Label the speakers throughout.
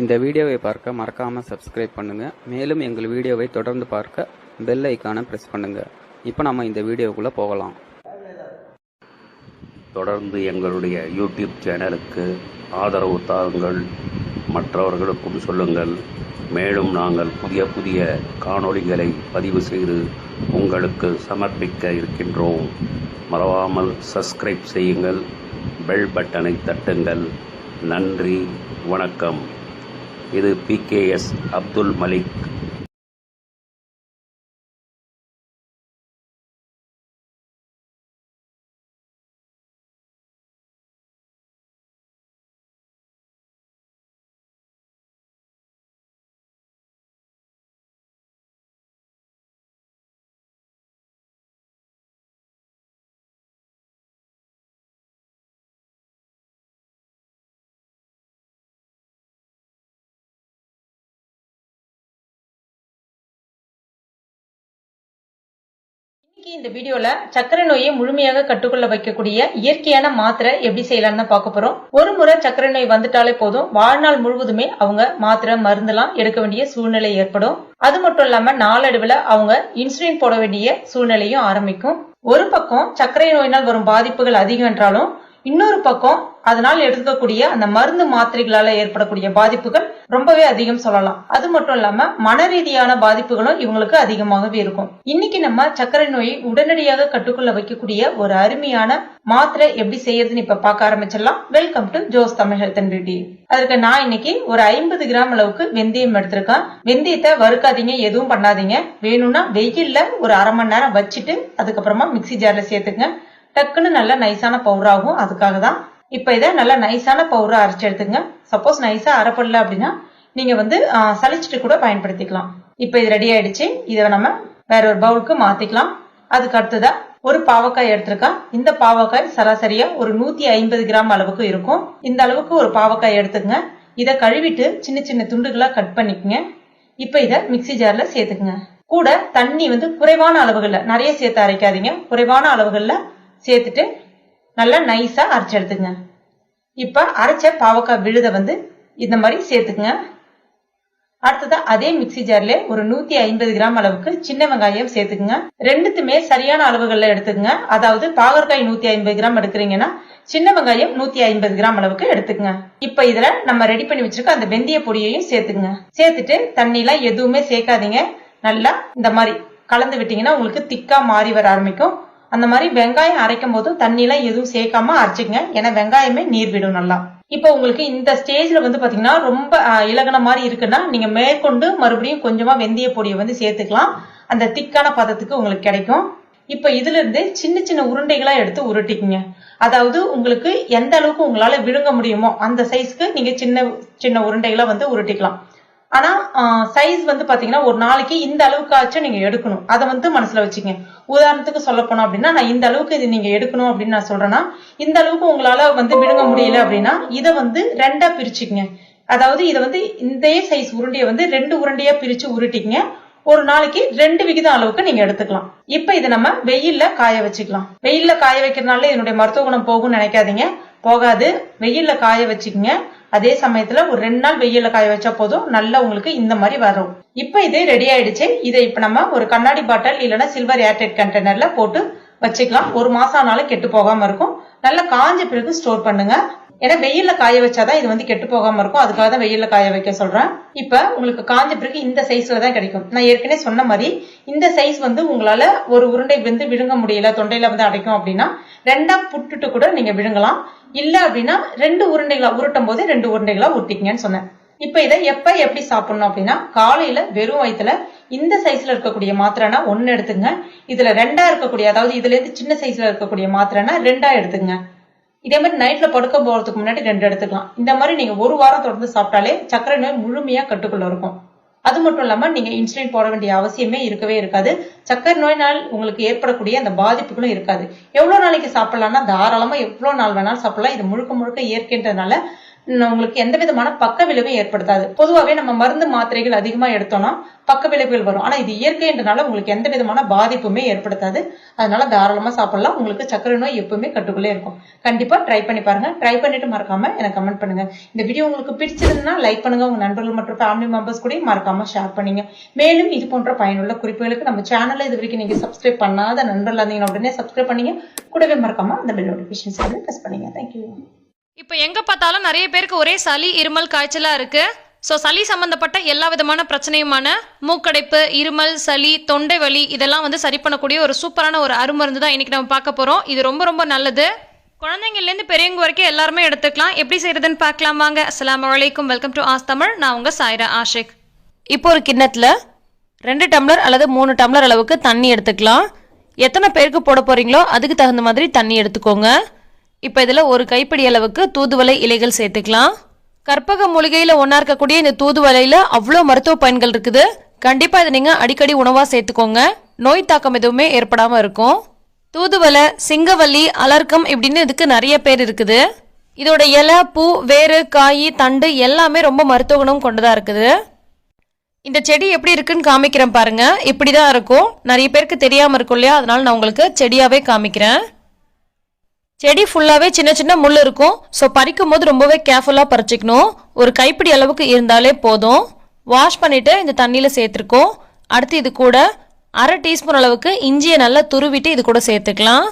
Speaker 1: இந்த வீடியோவை பார்க்க மறக்காமல் சப்ஸ்கிரைப் பண்ணுங்கள் மேலும் எங்கள் வீடியோவை தொடர்ந்து பார்க்க பெல் ஐக்கானை ப்ரெஸ் பண்ணுங்கள் இப்போ நம்ம இந்த வீடியோக்குள்ளே போகலாம்.
Speaker 2: தொடர்ந்து எங்களுடைய யூடியூப் சேனலுக்கு ஆதரவு தாருங்கள். மற்றவர்களுக்கும் சொல்லுங்கள். மேலும் நாங்கள் புதிய புதிய காணொளிகளை பதிவு செய்து உங்களுக்கு சமர்ப்பிக்க இருக்கின்றோம். மறவாமல் சப்ஸ்கிரைப் செய்யுங்கள். பெல் பட்டனை தட்டுங்கள். நன்றி. வணக்கம். இது பிகேஎஸ் அப்துல் மலிக்
Speaker 3: இன்னைக்கு இந்த வீடியோல சக்கரை நோயை முழுமையாக கட்டுக்குள்ள வைக்கக்கூடிய இயற்கையான மாத்திரை எப்படி செய்யலாம்னு பார்க்க போறோம். ஒரு முறை சர்க்கரை நோய் வந்துட்டாலே போதும். வாழ்நாள் முழுவதுமே அவங்க மாத்திரை மருந்துலாம் எடுக்க வேண்டிய சூழ்நிலை ஏற்படும். அது மட்டும் இல்லாம நாளடைவுல அவங்க இன்சுலின் போட வேண்டிய சூழ்நிலையும் ஆரம்பிக்கும். ஒரு பக்கம் சர்க்கரை நோயினால் வரும் பாதிப்புகள் அதிகம் என்றாலும் இன்னொரு பக்கம் அதனால் எடுக்கக்கூடிய அந்த மருந்து மாத்திரைகளால ஏற்படக்கூடிய பாதிப்புகள் ரொம்பவே அதிகம் சொல்லலாம். அது மட்டும் இல்லாம மன ரீதியான பாதிப்புகளும் இவங்களுக்கு அதிகமாகவே இருக்கும். இன்னைக்கு நம்ம சர்க்கரை நோயை உடனடியாக கட்டுக்குள்ள வைக்கக்கூடிய ஒரு அருமையான மாத்திரை எப்படி செய்யறதுன்னு இப்ப பார்க்க ஆரம்பிச்சிடலாம். Welcome to Jo's Tamil health and beauty அதுக்கு நான் இன்னைக்கு ஒரு ஐம்பது கிராம் அளவுக்கு வெந்தயம் எடுத்திருக்கேன். வெந்தயத்தை வறுக்காதீங்க எதுவும் பண்ணாதீங்க. வேணும்னா வெயில்ல ஒரு அரை மணி நேரம் வச்சுட்டு அதுக்கப்புறமா மிக்ஸி ஜார்ல சேர்த்துங்க டக்குன்னு நல்லா நைஸான பவுடர் ஆகும். அதுக்காக தான் இப்போ இதை நல்லா நைஸான பவுடராக அரைச்சு எடுத்துங்க சப்போஸ் நைஸா அரைப்படல அப்படின்னா நீங்க வந்து சளிச்சிட்டு கூட பயன்படுத்திக்கலாம். இப்போ இது ரெடி ஆயிடுச்சு. இதை நம்ம வேற ஒரு பவுலுக்கு மாத்திக்கலாம். அதுக்கு அடுத்ததா ஒரு பாவக்காய் எடுத்திருக்கேன் இந்த பாவக்காய் சராசரியா ஒரு நூத்தி ஐம்பது கிராம் அளவுக்கு இருக்கும். இந்த அளவுக்கு ஒரு பாவக்காய் எடுத்துக்கங்க. இதை கழுவிட்டு சின்ன சின்ன துண்டுகளா கட் பண்ணிக்கங்க. இப்போ இதை மிக்ஸி ஜார்ல சேர்த்துக்குங்க. கூட தண்ணி வந்து குறைவான அளவுகள்ல நிறைய சேர்த்து அரைக்காதீங்க. குறைவான அளவுகள்ல சேர்த்துட்டு நல்லா நைஸா அரைச்சு எடுத்துங்க இப்ப அரைச்ச பாவக்காய் விழுத வந்து இந்த மாதிரி சேர்த்துக்குங்க. அடுத்ததா அதே மிக்சி ஜார்ல ஒரு நூத்தி ஐம்பது கிராம் அளவுக்கு சின்ன வெங்காயம் சேர்த்துக்குங்க. ரெண்டுத்துமே சரியான அளவுகள்ல எடுத்துக்கங்க. அதாவது பாகற்காய் நூத்தி ஐம்பது கிராம் எடுக்கிறீங்கன்னா சின்ன வெங்காயம் நூத்தி ஐம்பது கிராம் அளவுக்கு எடுத்துக்கங்க. இப்ப இதுல நம்ம ரெடி பண்ணி வச்சிருக்க அந்த வெந்தய பொடியையும் சேர்த்துக்குங்க. சேர்த்துட்டு தண்ணி எல்லாம் எதுவுமே சேர்க்காதீங்க. நல்லா இந்த மாதிரி கலந்து விட்டீங்கன்னா உங்களுக்கு திக்கா மாறி வர ஆரம்பிக்கும். அந்த மாதிரி வெங்காயம் அரைக்கும் போது தண்ணிலாம் எதுவும் சேர்க்காம அரைச்சிக்கங்க. ஏன்னா வெங்காயமே நீர் விடும் நல்லா. இப்போ உங்களுக்கு இந்த ஸ்டேஜ்ல வந்து பாத்தீங்கன்னா ரொம்ப இலகன இலகுன மாதிரி இருக்குன்னா நீங்க மேற்கொண்டு மறுபடியும் கொஞ்சமா வெந்தய பொடியை வந்து சேர்த்துக்கலாம். அந்த திக்கான பதத்துக்கு உங்களுக்கு கிடைக்கும். இப்ப இதுல இருந்து சின்ன சின்ன உருண்டைகளா எடுத்து உருட்டிக்குங்க. அதாவது உங்களுக்கு எந்த அளவுக்கு உங்களால விழுங்க முடியுமோ அந்த சைஸ்க்கு நீங்க சின்ன சின்ன உருண்டைகளா வந்து உருட்டிக்கலாம். ஆனா சைஸ் வந்து பாத்தீங்கன்னா ஒரு நாளைக்கு இந்த அளவுக்காச்சும் நீங்க எடுக்கணும். அதை வந்து மனசுல வச்சுக்கங்க. உதாரணத்துக்கு சொல்ல போனோம் அப்படின்னா நான் இந்த அளவுக்கு இது நீங்க எடுக்கணும் அப்படின்னு நான் சொல்றேன்னா இந்த அளவுக்கு உங்களால வந்து விழுங்க முடியல அப்படின்னா இதை வந்து ரெண்டா பிரிச்சுக்கங்க. அதாவது இதை வந்து இந்த சைஸ் உருண்டையை வந்து ரெண்டு உருண்டையா பிரிச்சு உருட்டிக்கங்க. ஒரு நாளைக்கு ரெண்டு விகிதம் அளவுக்கு நீங்க எடுத்துக்கலாம். இப்ப இதை நம்ம வெயில்ல காய வச்சுக்கலாம். வெயில்ல காய வைக்கிறதுனால இதனுடைய மருத்துவ குணம் போகும்னு நினைக்காதீங்க. போகாது. வெயில்ல காய வச்சுக்கங்க. அதே சமயத்துல ஒரு ரெண்டு நாள் வெயில்ல காய வச்சா போதும் நல்லா உங்களுக்கு இந்த மாதிரி வரும். இப்ப இது ரெடி ஆயிடுச்சு. இதை இப்ப நம்ம ஒரு கண்ணாடி பாட்டில் இல்லைன்னா சில்வர் ஏர்டைட் கண்டெய்னர்ல போட்டு வச்சுக்கலாம். ஒரு மாசம் ஆனாலும் கெட்டு போகாம இருக்கும். நல்லா காஞ்ச பிறகு ஸ்டோர் பண்ணுங்க. ஏன்னா வெயில்ல காய வச்சாதான் இது வந்து கெட்டு போகாம இருக்கும். அதுக்காக தான் வெயில்ல காய வைக்க சொல்றேன். இப்ப உங்களுக்கு காஞ்ச பிறகு இந்த சைஸ்ல தான் கிடைக்கும். நான் ஏற்கனவே சொன்ன மாதிரி இந்த சைஸ் வந்து உங்களால ஒரு உருண்டை வந்து விழுங்க முடியல தொண்டையில வந்து அடைக்கும் அப்படின்னா ரெண்டா புட்டுட்டு கூட நீங்க விழுங்கலாம். இல்ல அப்படின்னா ரெண்டு உருண்டைகளா உருட்டும் போது ரெண்டு உருண்டைகளா உருட்டிக்கங்கன்னு சொன்னேன். இப்ப இதை எப்ப எப்படி சாப்பிடணும் அப்படின்னா காலையில வெறும் வயித்துல இந்த சைஸ்ல இருக்கக்கூடிய மாத்திரைனா ஒன்னு எடுத்துங்க. இதுல ரெண்டா இருக்கக்கூடிய அதாவது இதுல இருந்து சின்ன சைஸ்ல இருக்கக்கூடிய மாத்திரைனா ரெண்டா எடுத்துங்க. இதே மாதிரி நைட்ல படுக்க போறதுக்கு முன்னாடி ரெண்டு எடுத்துக்கலாம். இந்த மாதிரி நீங்க ஒரு வாரம் தொடர்ந்து சாப்பிட்டாலே சர்க்கரை நோய் முழுமையா கட்டுக்குள்ள இருக்கும். அது மட்டும் இல்லாம நீங்க இன்சுலின் போட வேண்டிய அவசியமே இருக்கவே இருக்காது. சர்க்கரை நோயினால் உங்களுக்கு ஏற்படக்கூடிய அந்த பாதிப்புகளும் இருக்காது. எவ்வளவு நாளைக்கு சாப்பிடலாம்னா தாராளமா எவ்வளவு நாள் வேணாலும் சாப்பிடலாம். இது முழுக்க முழுக்க இயற்கைன்றதுனால உங்களுக்கு எந்த விதமான பக்க விளைவும் ஏற்படுத்தாது. பொதுவாகவே நம்ம மருந்து மாத்திரைகள் அதிகமா எடுத்தோம்னா பக்க விளைவுகள் வரும். ஆனா இது இயற்கைன்றனால உங்களுக்கு எந்த விதமான பாதிப்புமே ஏற்படுத்தாது. அதனால தாராளமா சாப்பிடலாம். உங்களுக்கு சர்க்கரை நோய் எப்பவுமே கட்டுக்குள்ளே இருக்கும். கண்டிப்பா ட்ரை பண்ணி பாருங்க. ட்ரை பண்ணிட்டு மறக்காம எனக்கு கமெண்ட் பண்ணுங்க. இந்த வீடியோ உங்களுக்கு பிடிச்சிருந்தா லைக் பண்ணுங்க. உங்க நண்பர்கள் மற்றும் ஃபேமிலி மெம்பர்ஸ் கூட மறக்காம ஷேர் பண்ணுங்க. மேலும் இது போன்ற பயனுள்ள குறிப்புகளுக்கு நம்ம சேனல்ல இது வரைக்கும் நீங்க சப்ஸ்கிரைப் பண்ணாத நண்பர்கள் இருந்தீங்கன்னா உடனே சப்ஸ்கிரைப் பண்ணீங்க. கூடவே மறக்காம அந்த பெல் நோட்டிபிகேஷன்ஸ் வந்து ப்ரெஸ் பண்ணுங்க. தேங்க்யூ
Speaker 4: இப்போ எங்க பார்த்தாலும் நிறைய பேருக்கு ஒரே சளி இருமல் காய்ச்சலா இருக்கு. ஸோ சளி சம்பந்தப்பட்ட எல்லா விதமான பிரச்சனையுமான மூக்கடைப்பு இருமல் சளி தொண்டை வலி இதெல்லாம் வந்து சரி பண்ணக்கூடிய ஒரு சூப்பரான ஒரு அருமருந்து தான் இன்னைக்கு நம்ம பார்க்க போறோம். இது ரொம்ப ரொம்ப நல்லது. குழந்தைங்கள்லேருந்து பெரியவங்க வரைக்கும் எல்லாருமே எடுத்துக்கலாம். எப்படி செய்யறதுன்னு பார்க்கலாம் வாங்க. அஸ்லாம் வலைக்கும் வெல்கம் டு ஆஸ் தமிழ் நான் உங்க சாய்ரா ஆஷிக். இப்போ ஒரு கிண்ணத்தில் ரெண்டு டம்ளர் அல்லது மூணு டம்ளர் அளவுக்கு தண்ணி எடுத்துக்கலாம். எத்தனை பேருக்கு போட போறீங்களோ அதுக்கு தகுந்த மாதிரி தண்ணி எடுத்துக்கோங்க. இப்போ இதில் ஒரு கைப்பிடி அளவுக்கு தூதுவளை இலைகள் சேர்த்துக்கலாம். கற்பக மூலிகையில் ஒன்றா இருக்கக்கூடிய இந்த தூதுவளையில் அவ்வளோ மருத்துவ பயன்கள் இருக்குது. கண்டிப்பாக இதை நீங்கள் அடிக்கடி உணவாக சேர்த்துக்கோங்க. நோய் தாக்கம் எதுவுமே ஏற்படாமல் இருக்கும். தூதுவளை சிங்கவல்லி அலர்க்கம் இப்படின்னு இதுக்கு நிறைய பேர் இருக்குது. இதோட இலை பூ வேறு காய் தண்டு எல்லாமே ரொம்ப மருத்துவ குணம் கொண்டதாக இருக்குது. இந்த செடி எப்படி இருக்குன்னு காமிக்கிறேன் பாருங்க. இப்படி தான் இருக்கும். நிறைய பேருக்கு தெரியாமல் இருக்கும் இல்லையா? அதனால நான் உங்களுக்கு செடியாகவே காமிக்கிறேன். செடி ஃபுல்லாகவே சின்ன சின்ன முள் இருக்கும். ஸோ பறிக்கும் போது ரொம்பவே கேர்ஃபுல்லாக பறிச்சிக்கணும். ஒரு கைப்பிடி அளவுக்கு இருந்தாலே போதும். வாஷ் பண்ணிவிட்டு இந்த தண்ணியில் சேர்த்துருக்கோம். அடுத்து இது கூட அரை டீஸ்பூன் அளவுக்கு இஞ்சியை நல்லா துருவிட்டு இது கூட சேர்த்துக்கலாம்.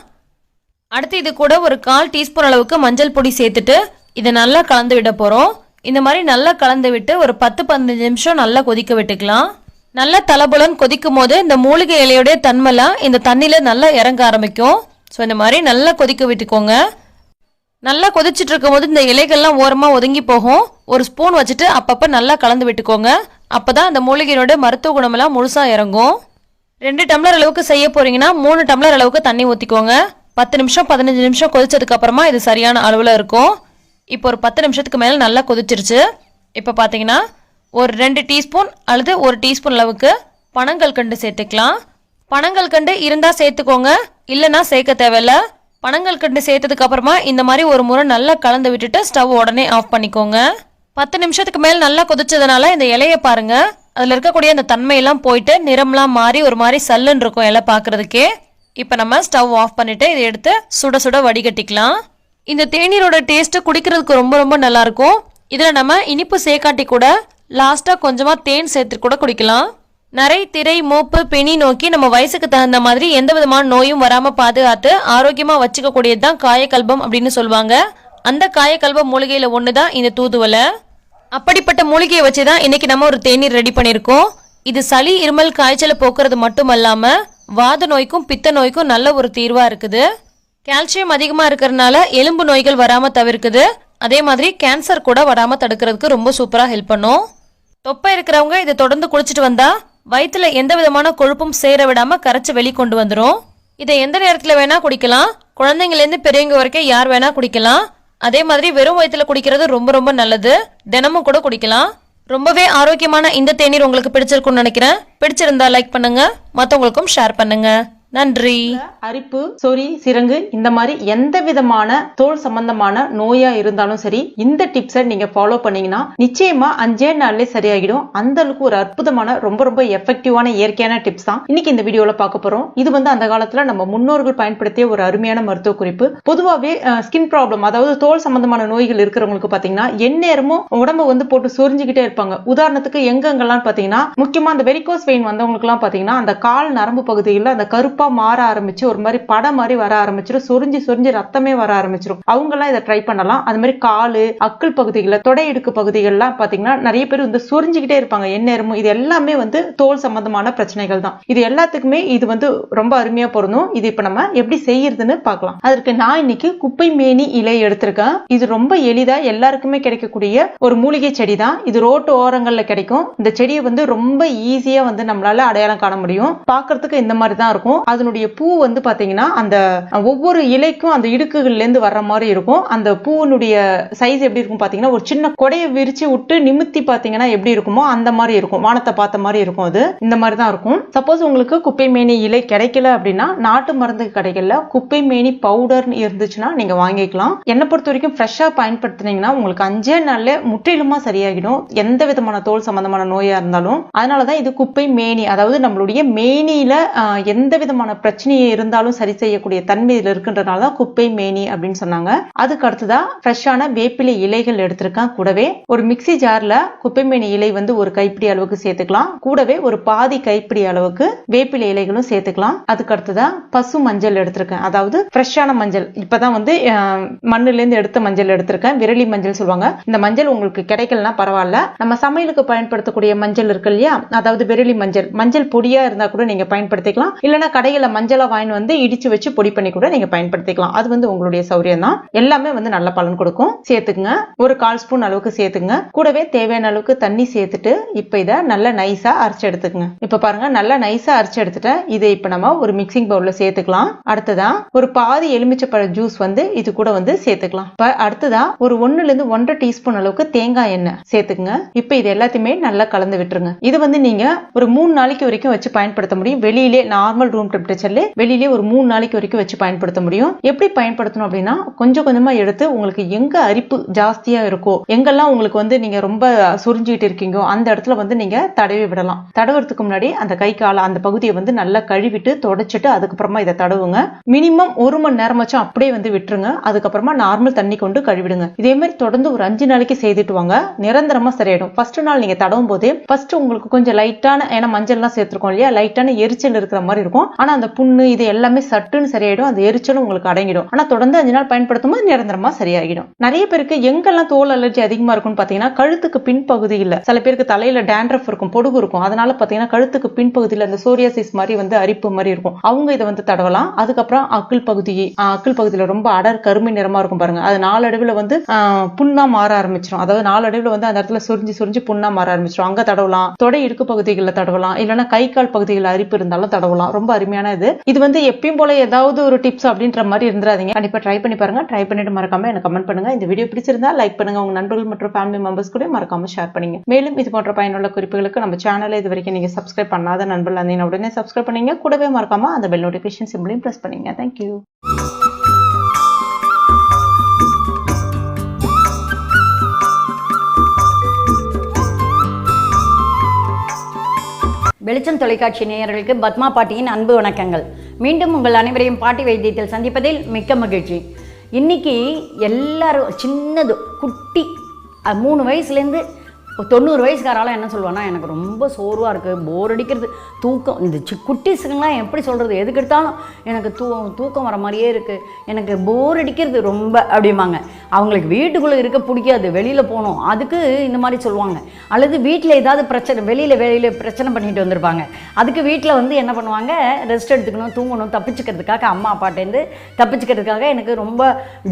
Speaker 4: அடுத்து இது கூட ஒரு கால் டீஸ்பூன் அளவுக்கு மஞ்சள் பொடி சேர்த்துட்டு இதை நல்லா கலந்து விட போகிறோம் இந்த மாதிரி நல்லா கலந்து விட்டு ஒரு பத்து பதினஞ்சு நிமிஷம் நல்லா கொதிக்க விட்டுக்கலாம். நல்லா தலபுலன் கொதிக்கும் போது இந்த மூலிகை இலையோடைய தன்மைலாம் இந்த தண்ணியில் நல்லா இறங்க ஆரம்பிக்கும். ஸோ இந்த மாதிரி நல்லா கொதிக்க விட்டுக்கோங்க. நல்லா கொதிச்சுட்டு இருக்கும்போது இந்த இலைகள்லாம் ஓரமாக ஒதுங்கி போகும். ஒரு ஸ்பூன் வச்சுட்டு அப்பப்போ நல்லா கலந்து விட்டுக்கோங்க. அப்போ தான் அந்த மூலிகையோட மருத்துவ குணமெல்லாம் முழுசாக இறங்கும். ரெண்டு டம்ளர் அளவுக்கு செய்ய போகிறீங்கன்னா மூணு டம்ளர் அளவுக்கு தண்ணி ஊற்றிக்கோங்க பத்து நிமிஷம் பதினஞ்சு நிமிஷம் கொதிச்சதுக்கப்புறமா இது சரியான அளவில் இருக்கும். இப்போ ஒரு பத்து நிமிஷத்துக்கு மேலே நல்லா கொதிச்சிருச்சு. இப்போ பார்த்தீங்கன்னா ஒரு ரெண்டு டீஸ்பூன் அல்லது ஒரு டீஸ்பூன் அளவுக்கு பனங்கள் கண்டு சேர்த்துக்கலாம். பணங்கள் கண்டு இருந்தால் சேர்த்துக்கோங்க. இல்லைன்னா சேர்க்க தேவையில்ல. பனங்கள் கண்டு சேர்த்ததுக்கு அப்புறமா இந்த மாதிரி ஒரு முறை நல்லா கலந்து விட்டுட்டு ஸ்டவ் உடனே ஆஃப் பண்ணிக்கோங்க. பத்து நிமிஷத்துக்கு மேல் நல்லா கொதிச்சதுனால இந்த இலையை பாருங்க. அதில் இருக்கக்கூடிய அந்த தன்மையெல்லாம் போயிட்டு நிறம்லாம் மாறி ஒரு மாதிரி சல்லுன்னு இருக்கும் இலை பார்க்கறதுக்கே இப்போ நம்ம ஸ்டவ் ஆஃப் பண்ணிட்டு இதை எடுத்து சுட சுட வடிகட்டிக்கலாம். இந்த தேநீரோட டேஸ்ட் குடிக்கிறதுக்கு ரொம்ப ரொம்ப நல்லா இருக்கும். இதில் நம்ம இனிப்பு சேர்க்காட்டி கூட லாஸ்ட்டாக கொஞ்சமாக தேன் சேர்த்து கூட குடிக்கலாம். நரை திரை மூப்பு பிணி நோக்கி நம்ம வயசுக்கு தகுந்த மாதிரி எந்த விதமான நோயும் வராம பாதுகாத்து ஆரோக்கியமா வச்சுக்கக்கூடியது தான் காயக்கல்பம் அப்படின்னு சொல்லுவாங்க. அந்த காயக்கல்ப மூலிகையில ஒண்ணுதான் இந்த தூதுவலை அப்படிப்பட்ட மூலிகையை வச்சு தான் இன்னைக்கு நம்ம ஒரு தேநீர் ரெடி பண்ணியிருக்கோம். இது சளி இருமல் காய்ச்சலை போக்குறது மட்டும் அல்லாம வாத நோய்க்கும் பித்த நோய்க்கும் நல்ல ஒரு தீர்வா இருக்குது. கால்சியம் அதிகமா இருக்கிறதுனால எலும்பு நோய்கள் வராம தவிர்க்குது. அதே மாதிரி கேன்சர் கூட வராம தடுக்கிறதுக்கு ரொம்ப சூப்பரா ஹெல்ப் பண்ணும். தொப்பை இருக்கிறவங்க இதை தொடர்ந்து குளிச்சுட்டு வந்தா வயிற்றுல எந்த விதமான கொழுப்பும் சேர விடாம கரைச்சி வெளி கொண்டு வந்துடும் இதை எந்த நேரத்தில் வேணா குடிக்கலாம். குழந்தைங்கலேருந்து பெரியவங்க வரைக்கும் யார் வேணா குடிக்கலாம். அதே மாதிரி வெறும் வயிற்றுல குடிக்கிறது ரொம்ப ரொம்ப நல்லது. தினமும் கூட குடிக்கலாம். ரொம்பவே ஆரோக்கியமான இந்த தேநீர் உங்களுக்கு பிடிச்சிருக்கும்னு நினைக்கிறேன். பிடிச்சிருந்தா லைக் பண்ணுங்க. மற்றவங்களுக்கும் ஷேர் பண்ணுங்க. நன்றி.
Speaker 3: அரிப்பு சொறி சிறங்கு இந்த மாதிரி எந்த விதமான தோல் சம்பந்தமான நோயா இருந்தாலும் சரி இந்த டிப்ஸை நீங்க ஃபாலோ பண்ணீங்கன்னா நிச்சயமா அஞ்சே நாள்லயே சரியாகிடும். அந்த அளவுக்கு ஒரு அற்புதமான ரொம்ப ரொம்ப எஃபெக்டிவான இயற்கையான டிப்ஸ் தான் இன்னைக்கு இந்த வீடியோல பார்க்க போறோம். இது வந்து அந்த காலத்துல நம்ம முன்னோர்கள் பயன்படுத்திய ஒரு அருமையான மருத்துவ குறிப்பு. பொதுவாகவே ஸ்கின் ப்ராப்ளம் அதாவது தோல் சம்பந்தமான நோய்கள் இருக்கிறவங்களுக்கு பாத்தீங்கன்னா எந்நேரமும் உடம்பு வந்து போட்டு சொரிஞ்சுக்கிட்டே இருப்பாங்க. உதாரணத்துக்கு எங்கெங்கெல்லாம் பாத்தீங்கன்னா முக்கியமா அந்த வெரிகோஸ் வெயின் வந்தவங்களுக்கு எல்லாம் பாத்தீங்கன்னா அந்த கால் நரம்பு பகுதியில் அந்த கருப்பா மாற ஆரம்பிச்சு ஒரு மாதிரி படம் மாதிரி வர ஆரம்பிச்சிடும் சொரிஞ்சு சொரிஞ்சு ரத்தமே வர ஆரம்பிச்சிடும் அவங்கெல்லாம் இதை ட்ரை பண்ணலாம். அது மாதிரி காலு அக்குள் பகுதிகளில் தொடை இடுக்கு பகுதிகள்லாம் பார்த்தீங்கன்னா நிறைய பேர் வந்து சொரிஞ்சுக்கிட்டே இருப்பாங்க. எந்நேரமும் இது எல்லாமே வந்து தோல் சம்பந்தமான பிரச்சனைகள் தான். இது எல்லாத்துக்குமே இது வந்து ரொம்ப அருமையா பொருந்தும். இது இப்போ நம்ம எப்படி செய்யறதுன்னு பார்க்கலாம் அதற்கு நான் இன்னைக்கு குப்பை மேனி இலை எடுத்திருக்கேன். இது ரொம்ப எளிதா எல்லாருக்குமே கிடைக்கக்கூடிய ஒரு மூலிகை செடி தான். இது ரோட்டு ஓரங்களில் கிடைக்கும். இந்த செடியை வந்து ரொம்ப ஈஸியா வந்து நம்மளால அடையாளம் காண முடியும். பார்க்கறதுக்கு இந்த மாதிரி தான் இருக்கும். அதனுடைய பூ வந்து பார்த்தீங்கன்னா அந்த ஒவ்வொரு இலைக்கும் அந்த இடுக்குகள்லேருந்து வர்ற மாதிரி இருக்கும். அந்த பூவினுடைய சைஸ் எப்படி இருக்கும் பார்த்தீங்கன்னா ஒரு சின்ன கொடையை விரிச்சு விட்டு நிமித்தி பார்த்தீங்கன்னா எப்படி இருக்குமோ அந்த மாதிரி இருக்கும். வானத்தை பார்த்த மாதிரி இருக்கும் அது. இந்த மாதிரி தான் இருக்கும். சப்போஸ் உங்களுக்கு குப்பை மேனி இலை கிடைக்கல அப்படின்னா நாட்டு மருந்து கடைகளில் குப்பை மேனி பவுடர்னு இருந்துச்சுன்னா நீங்கள் வாங்கிக்கலாம். என்னை பொறுத்த வரைக்கும் ஃப்ரெஷ்ஷாக பயன்படுத்துனீங்கன்னா உங்களுக்கு அஞ்சே நாளில் முற்றிலுமா சரியாகிடும். எந்த விதமான தோல் சம்பந்தமான நோயாக இருந்தாலும். அதனால தான் இது குப்பை மேனி அதாவது நம்மளுடைய மேனியில் எந்த விதமான பிரச்சனையே இருந்தாலும் சரி செய்யக்கூடிய தன்மை இருக்கின்றனால தான் குப்பை மேனி அப்படின்னு சொன்னாங்க. அதுக்கு அடுத்ததா ஃப்ரெஷ்ஷான வேப்பிலை இலைகள் எடுத்திருக்கேன். கூடவே ஒரு மிக்ஸி ஜார்ல குப்பை மேனி இலை வந்து ஒரு கைப்பிடி அளவுக்கு சேர்த்துக்கலாம். கூடவே ஒரு பாதி கைப்பிடி அளவுக்கு வேப்பிலை இலைகளும் சேர்த்துக்கலாம். அதுக்கு அடுத்ததான் பசு மஞ்சள் எடுத்திருக்கேன். அதாவது ஃப்ரெஷ்ஷான மஞ்சள். இப்பதான் வந்து ஆஹ், மண்ணுல இருந்து எடுத்த மஞ்சள் எடுத்திருக்கேன். விரலி மஞ்சள் சொல்லுவாங்க. இந்த மஞ்சள் உங்களுக்கு கிடைக்கலனா பரவாயில்ல. நம்ம சமையலுக்கு பயன்படுத்தக்கூடிய மஞ்சள் இருக்கு இல்லையா? அதாவது விரலி மஞ்சள். மஞ்சள் பொடியா இருந்தா கூட நீங்க பயன்படுத்திக்கலாம். இல்லைன்னா கடையில் மஞ்சளை வாங்கி வந்து இடிச்சு வச்சு பொடி பண்ணி கூட நீங்க பயன்படுத்திக்கலாம். அது வந்து உங்களுடைய சௌரியம் தான். எல்லாமே வந்து நல்ல பலன் கொடுக்கும். சேர்த்துக்குங்க. ஒரு கால் ஸ்பூன் அளவுக்கு சேர்த்துங்க கூடவே தேவையான அளவுக்கு தண்ணி சேர்த்துட்டு இப்போ இதை நல்லா நைஸா அரைச்சு எடுத்துக்கங்க. இப்ப பாருங்க நல்லா நைஸா அரைச்சு எடுத்துட்டேன். இதை இப்ப நம்ம ஒரு மிக்சிங் பவுல்ல சேர்த்துக்கலாம். அடுத்ததா ஒரு பாதி எலுமிச்சப்பழ ஜூஸ் வந்து இது கூட வந்து சேர்த்துக்கலாம். இப்ப அடுத்ததா ஒரு ஒன்னுலேருந்து இருந்து ஒன்றரை டீஸ்பூன் அளவுக்கு தேங்காய் எண்ணெய் சேர்த்துக்குங்க. இப்ப இது எல்லாத்தையுமே நல்லா கலந்து விட்டுருங்க. இது வந்து நீங்க ஒரு மூணு நாளைக்கு வரைக்கும் வச்சு பயன்படுத்த முடியும். வெளியிலே நார்மல் ரூம் டெம்பரேச்சர்ல வெளியிலே ஒரு மூணு நாளைக்கு வரைக்கும் வச்சு பயன்படுத்த முடியும். எப்படி பயன்படுத்தணும் அப்படின்னா கொஞ்சம் கொஞ்சமா எடுத்து உங்களுக்கு எங்க அரிப்பு ஜாஸ்தியா இருக்கோ எங்கெல்லாம் உங்களுக்கு வந்து நீங்க ரொம்ப சுரிஞ்சிட்டு இருக்கீங்கோ அந்த இடத்துல வந்து நீங்க தடவி விடலாம். தடவுறதுக்கு முன்னாடி அந்த கை கால அந்த பகுதியை வந்து நல்லா கழுவிட்டு தொடச்சிட்டு அதுக்கப்புறமா இதை தடவுங்க. மினிமம் ஒரு மணி நேரமாச்சும் அப்படியே வந்து விட்டுருங்க. அதுக்கப்புறமா நார்மல் தண்ணி கொண்டு கழுவிடுங்க. இதே மாதிரி தொடர்ந்து ஒரு அஞ்சு நாளைக்கு செய்துட்டு வாங்க. நிரந்தரமா சரியாயிடும். ஃபர்ஸ்ட் நாள் நீங்க தடவும் போதே ஃபர்ஸ்ட் உங்களுக்கு கொஞ்சம் லைட்டான ஏன்னா மஞ்சள் எல்லாம் இல்லையா? லைட்டான எரிச்சல் இருக்கிற மாதிரி இருக்கும். ஆனால் அந்த புண்ணு இது எல்லாமே சட்டுன்னு சரியாயிடும். அந்த எரிச்சலும் உங்களுக்கு அடங்கிடும். ஆனால் தொடர்ந்து அஞ்சு நாள் பயன்படுத்தும் போது நிரந்தரமா சரியாகிடும். நிறைய பேருக்கு எங்கெல்லாம் தோல் அலர்ஜி அதிகமாக இருக்கும்னு பார்த்தீங்கன்னா கழுத்துக்கு பின்பகுதியில் சில பேருக்கு தலையில டேண்ட்ரஃப் இருக்கும் பொடுகு இருக்கும். அதனால பார்த்தீங்கன்னா கழுத்துக்கு பின்பகுதியில் அந்த சோரியாசிஸ் மாதிரி வந்து அரிப்பு மாதிரி இருக்கும். அவங்க இதை வந்து தடவலாம். அதுக்கப்புறம் அக்கிள் பகுதி அக்கில் அக்கிள் ரொம்ப அடர் கருமை நிறமா இருக்கும் பாருங்க. அது நாளடைவில் வந்து புண்ணா மாற ஆரம்பிச்சிடும் அதாவது நாளடைவில் வந்து அந்த இடத்துல சுரிஞ்சு சுரிஞ்சு புண்ணா மாற ஆரம்பிச்சிடும் அங்க தடவலாம். தொடை இடுக்கு பகுதிகளில் தடவலாம். இல்லைன்னா கை கால் பகுதிகளில் அரிப்பு இருந்தாலும் தடவலாம். ரொம்ப அருமையான இது. இது வந்து எப்பயும் போல ஏதாவது ஒரு டிப்ஸ் அப்படின்ற மாதிரி இருந்துடாதீங்க கண்டிப்பா ட்ரை பண்ணி பாருங்க. ட்ரை பண்ணிட்டு மறக்காம எனக்கு கமெண்ட் பண்ணுங்க. இந்த வீடியோ பிடிச்சிருந்தா லைக் பண்ணுங்க. உங்க நண்பர்கள் மற்றும் ஃபேமிலி மெம்பர்ஸ் கூட மறக்காம ஷேர் பண்ணுங்க. மேலும் இது போன்ற பயனுள்ள குறிப்புகளுக்கு நம்ம சேனலை இது வரைக்கும் நீங்க சப்ஸ்கிரைப் பண்ணாத நண்பர்கள் இருந்தீங்கன்னா உடனே சப்ஸ்கிரைப் பண்ணீங்க. கூடவே மறக்காம அந்த பெல் நோட்டிபிகேஷன் சிம்பிளையும் ப்ரெஸ் பண்ணுங்க. தேங்க்யூ
Speaker 5: வெளிச்சம் தொலைக்காட்சி நேயர்களுக்கு பத்மா பாட்டியின் அன்பு வணக்கங்கள். மீண்டும் உங்கள் அனைவரையும் பாட்டி வைத்தியத்தில் சந்திப்பதில் மிக்க மகிழ்ச்சி. இன்னைக்கு எல்லாரும் சின்னது குட்டி மூணு வயசுலேருந்து தொண்ணூறு வயசுக்காரால என்ன சொல்லுவேன்னா எனக்கு ரொம்ப சோர்வாக இருக்குது போர் அடிக்கிறது தூக்கம். இந்த சி குட்டீஸுங்கெல்லாம் எப்படி சொல்கிறது எதுக்கு எடுத்தாலும் எனக்கு தூ தூக்கம் வர மாதிரியே இருக்குது எனக்கு போர் அடிக்கிறது ரொம்ப அப்படிம்பாங்க. அவங்களுக்கு வீட்டுக்குள்ளே இருக்க பிடிக்காது வெளியில் போகணும். அதுக்கு இந்த மாதிரி சொல்லுவாங்க. அல்லது வீட்டில் ஏதாவது பிரச்சனை வெளியில் வெளியில் பிரச்சனை பண்ணிட்டு வந்திருப்பாங்க. அதுக்கு வீட்டில் வந்து என்ன பண்ணுவாங்க? ரெஸ்ட் எடுத்துக்கணும் தூங்கணும் தப்பிச்சுக்கிறதுக்காக அம்மா அப்பாட்டேருந்து தப்பிச்சுக்கிறதுக்காக எனக்கு ரொம்ப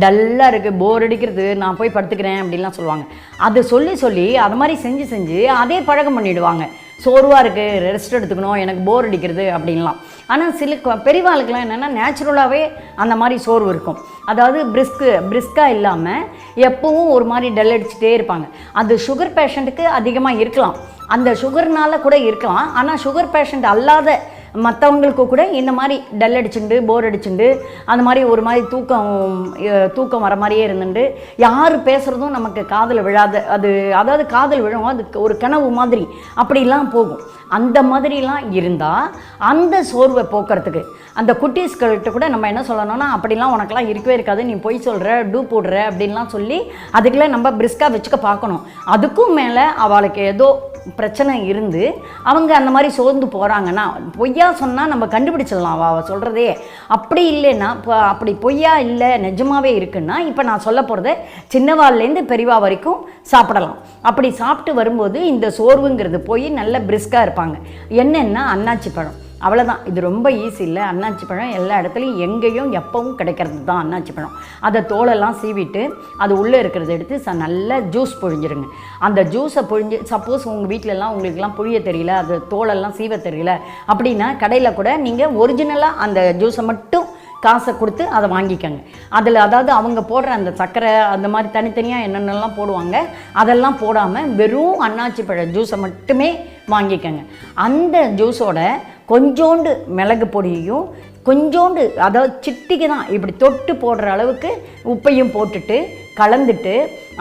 Speaker 5: டல்லாக இருக்குது போர் அடிக்கிறது நான் போய் படுத்துக்கிறேன் அப்படின்லாம் சொல்லுவாங்க. அது சொல்லி சொல்லி அது மாதிரி செஞ்சு செஞ்சு அதே பழக்கம் பண்ணிடுவாங்க. சோர்வாக இருக்குது ரெஸ்ட் எடுத்துக்கணும் எனக்கு போர் அடிக்கிறது அப்படின்லாம். ஆனால் சில க- பெரியவாளுக்கெல்லாம் என்னென்னா நேச்சுரலாகவே அந்த மாதிரி சோர்வு இருக்கும். அதாவது பிரிஸ்க்கு பிரிஸ்க்காக இல்லாமல் எப்பவும் ஒரு மாதிரி டல் அடிச்சுட்டே இருப்பாங்க. அது சுகர் பேஷண்ட்டுக்கு அதிகமாக இருக்கலாம். அந்த சுகர்னால கூட இருக்கலாம். ஆனால் சுகர் பேஷண்ட் அல்லாத மற்றவங்களுக்கு கூட இந்த மாதிரி டல் அடிச்சுண்டு போர் அடிச்சுண்டு அந்த மாதிரி ஒரு மாதிரி தூக்கம் தூக்கம் வர மாதிரியே இருந்துட்டு யார் பேசுகிறதும் நமக்கு காதில் விழாத. அது அதாவது காதல் விழும் அது ஒரு கனவு மாதிரி அப்படிலாம் போகும். அந்த மாதிரிலாம் இருந்தால் அந்த சோர்வை போக்குறதுக்கு அந்த குட்டீஸ்கள்கிட்ட கூட நம்ம என்ன சொல்லணும்னா அப்படிலாம் உனக்கெல்லாம் இருக்கவே இருக்காது. நீ பொய் சொல்கிற டூ போடுற அப்படின்லாம் சொல்லி அதுக்குள்ளே நம்ம பிரிஸ்காக வச்சுக்க பார்க்கணும். அதுக்கும் மேலே அவளுக்கு ஏதோ பிரச்சனை இருந்து அவங்க அந்த மாதிரி சோர்ந்து போகிறாங்கன்னா பொய்யா சொன்னால் நம்ம கண்டுபிடிச்சிடலாம் வா சொல்கிறதே அப்படி இல்லைன்னா இப்போ அப்படி பொய்யா இல்லை நிஜமாகவே இருக்குன்னா இப்போ நான் சொல்ல போகிறத சின்னவாள்லேருந்து பெரியவா வரைக்கும் சாப்பிடலாம். அப்படி சாப்பிட்டு வரும்போது இந்த சோர்வுங்கிறது போய் நல்ல பிரிஸ்காக இருப்பாங்க. என்னென்னா அன்னாச்சி பழம். அவ்வளோதான் இது ரொம்ப ஈஸி இல்லை. அன்னாச்சி பழம் எல்லா இடத்துலையும் எங்கேயும் எப்பவும் கிடைக்கிறது தான் அன்னாச்சி பழம். அதை தோலெல்லாம் சீவிட்டு அது உள்ளே இருக்கிறத எடுத்து ச நல்லா ஜூஸ் பொழிஞ்சிருங்க. அந்த ஜூஸை பொழிஞ்சு சப்போஸ் உங்கள் வீட்டிலலாம் உங்களுக்குலாம் புழிய தெரியல அது தோலெல்லாம் சீவ தெரியல அப்படின்னா கடையில் கூட நீங்கள் ஒரிஜினலாக அந்த ஜூஸை மட்டும் காசை கொடுத்து அதை வாங்கிக்கோங்க. அதில் அதாவது அவங்க போடுற அந்த சர்க்கரை அந்த மாதிரி தனித்தனியாக என்னென்னலாம் போடுவாங்க அதெல்லாம் போடாமல் வெறும் அன்னாச்சி பழ ஜூஸை மட்டுமே வாங்கிக்கோங்க. அந்த ஜூஸோட கொஞ்சோண்டு மிளகு பொடியையும் கொஞ்சோண்டு அதாவது சிட்டிக்கு தான் இப்படி தொட்டு போடுற அளவுக்கு உப்பையும் போட்டுட்டு கலந்துட்டு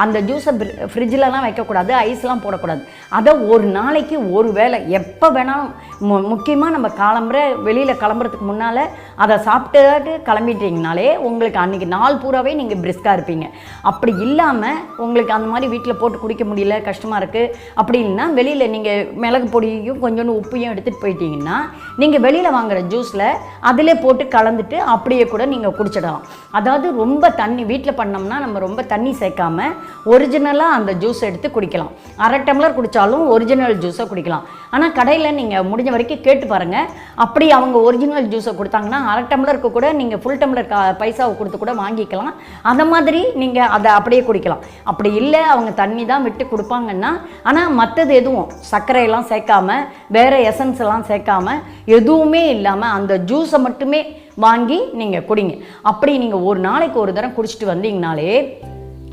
Speaker 5: அந்த ஜூஸை ஃப்ரிட்ஜிலலாம் வைக்கக்கூடாது ஐஸ்லாம் போடக்கூடாது. அதை ஒரு நாளைக்கு ஒரு வேளை எப்போ வேணாலும் மு முக்கியமாக நம்ம கிளம்புற வெளியில் கிளம்புறதுக்கு முன்னால் அதை சாப்பிட்டுட்டு கிளம்பிட்டீங்கனாலே உங்களுக்கு அன்றைக்கி நாள் பூராவே நீங்கள் பிரிஸ்காக இருப்பீங்க. அப்படி இல்லாமல் உங்களுக்கு அந்த மாதிரி வீட்டில் போட்டு குடிக்க முடியல கஷ்டமாக இருக்குது அப்படி வெளியில் நீங்கள் மிளகு பொடியும் கொஞ்சோண்டு உப்பையும் எடுத்துகிட்டு போயிட்டீங்கன்னா நீங்கள் வெளியில் வாங்குற ஜூஸில் அதிலே போட்டு கலந்துட்டு அப்படியே கூட நீங்கள் குடிச்சிடலாம். அதாவது ரொம்ப தண்ணி வீட்டில் பண்ணோம்னா நம்ம ரொம்ப தண்ணி சேர்க்காம ஒரிஜினலாக அந்த ஜூஸ் எடுத்து குடிக்கலாம். அரை டம்ளர் குடித்தாலும் ஒரிஜினல் ஜூஸை குடிக்கலாம். ஆனால் கடையில் நீங்கள் முடிஞ்ச வரைக்கும் கேட்டு பாருங்கள் அப்படி அவங்க ஒரிஜினல் ஜூஸை கொடுத்தாங்கன்னா அரை டம்ளருக்கு கூட நீங்கள் ஃபுல் டம்ளர் கா பைசாவை கொடுத்து கூட வாங்கிக்கலாம். அந்த மாதிரி நீங்கள் அதை அப்படியே குடிக்கலாம். அப்படி இல்லை அவங்க தண்ணி தான் விட்டு கொடுப்பாங்கன்னா ஆனால் மற்றது எதுவும் சர்க்கரையெல்லாம் சேர்க்காம வேறு எசன்ஸ் எல்லாம் சேர்க்காம எதுவுமே இல்லாமல் அந்த ஜூஸை மட்டுமே வாங்கி நீங்கள் குடிங்க. அப்படி நீங்கள் ஒரு நாளைக்கு ஒரு தரம் குடிச்சிட்டு வந்தீங்கனாலே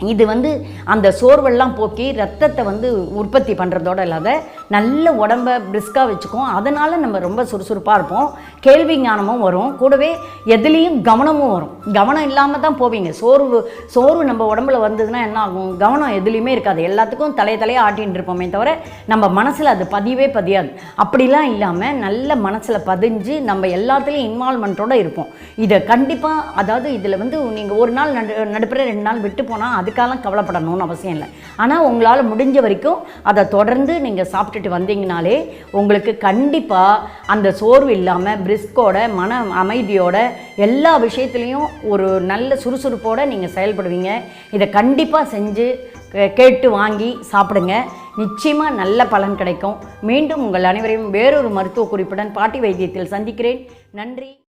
Speaker 5: இது வந்து அந்த சோர்வெல்லாம் போக்கி ரத்தத்தை வந்து உற்பத்தி பண்ணுறதோட இல்லாத நல்ல உடம்ப பிரிஸ்காக வச்சுக்கும். அதனால் நம்ம ரொம்ப சுறுசுறுப்பாக இருப்போம். கேள்வி ஞானமும் வரும். கூடவே எதுலேயும் கவனமும் வரும். கவனம் இல்லாமல் தான் போவீங்க. சோர்வு சோர்வு நம்ம உடம்புல வந்ததுன்னா என்ன ஆகும்? கவனம் எதுலேயுமே இருக்காது. எல்லாத்துக்கும் தலைய தலையாக ஆட்டின்னு இருப்போமே தவிர நம்ம மனசில் அது பதியவே பதியாது. அப்படிலாம் இல்லாமல் நல்ல மனசில் பதிஞ்சு நம்ம எல்லாத்துலேயும் இன்வால்மெண்ட்டோடு இருப்போம். இதை கண்டிப்பாக அதாவது இதில் வந்து நீங்கள் ஒரு நாள் நடு நடுப்புற ரெண்டு நாள் விட்டு போனால் அதுக்காலாம் கவலைப்படணும்னு அவசியம் இல்லை. ஆனால் உங்களால் முடிஞ்ச வரைக்கும் அதை தொடர்ந்து நீங்கள் சாப்பிட்டு சாப்பிட்டுட்டு வந்தீங்கனாலே உங்களுக்கு கண்டிப்பாக அந்த சோர்வு இல்லாமல் பிரிஸ்கோட மன அமைதியோட எல்லா விஷயத்துலேயும் ஒரு நல்ல சுறுசுறுப்போட நீங்கள் செயல்படுவீங்க. இதை கண்டிப்பாக செஞ்சு கே- கேட்டு வாங்கி சாப்பிடுங்க. நிச்சயமாக நல்ல பலன் கிடைக்கும். மீண்டும் உங்கள் அனைவரையும் வேறொரு மருத்துவ குறிப்புடன் பாட்டி வைத்தியத்தில் சந்திக்கிறேன். நன்றி.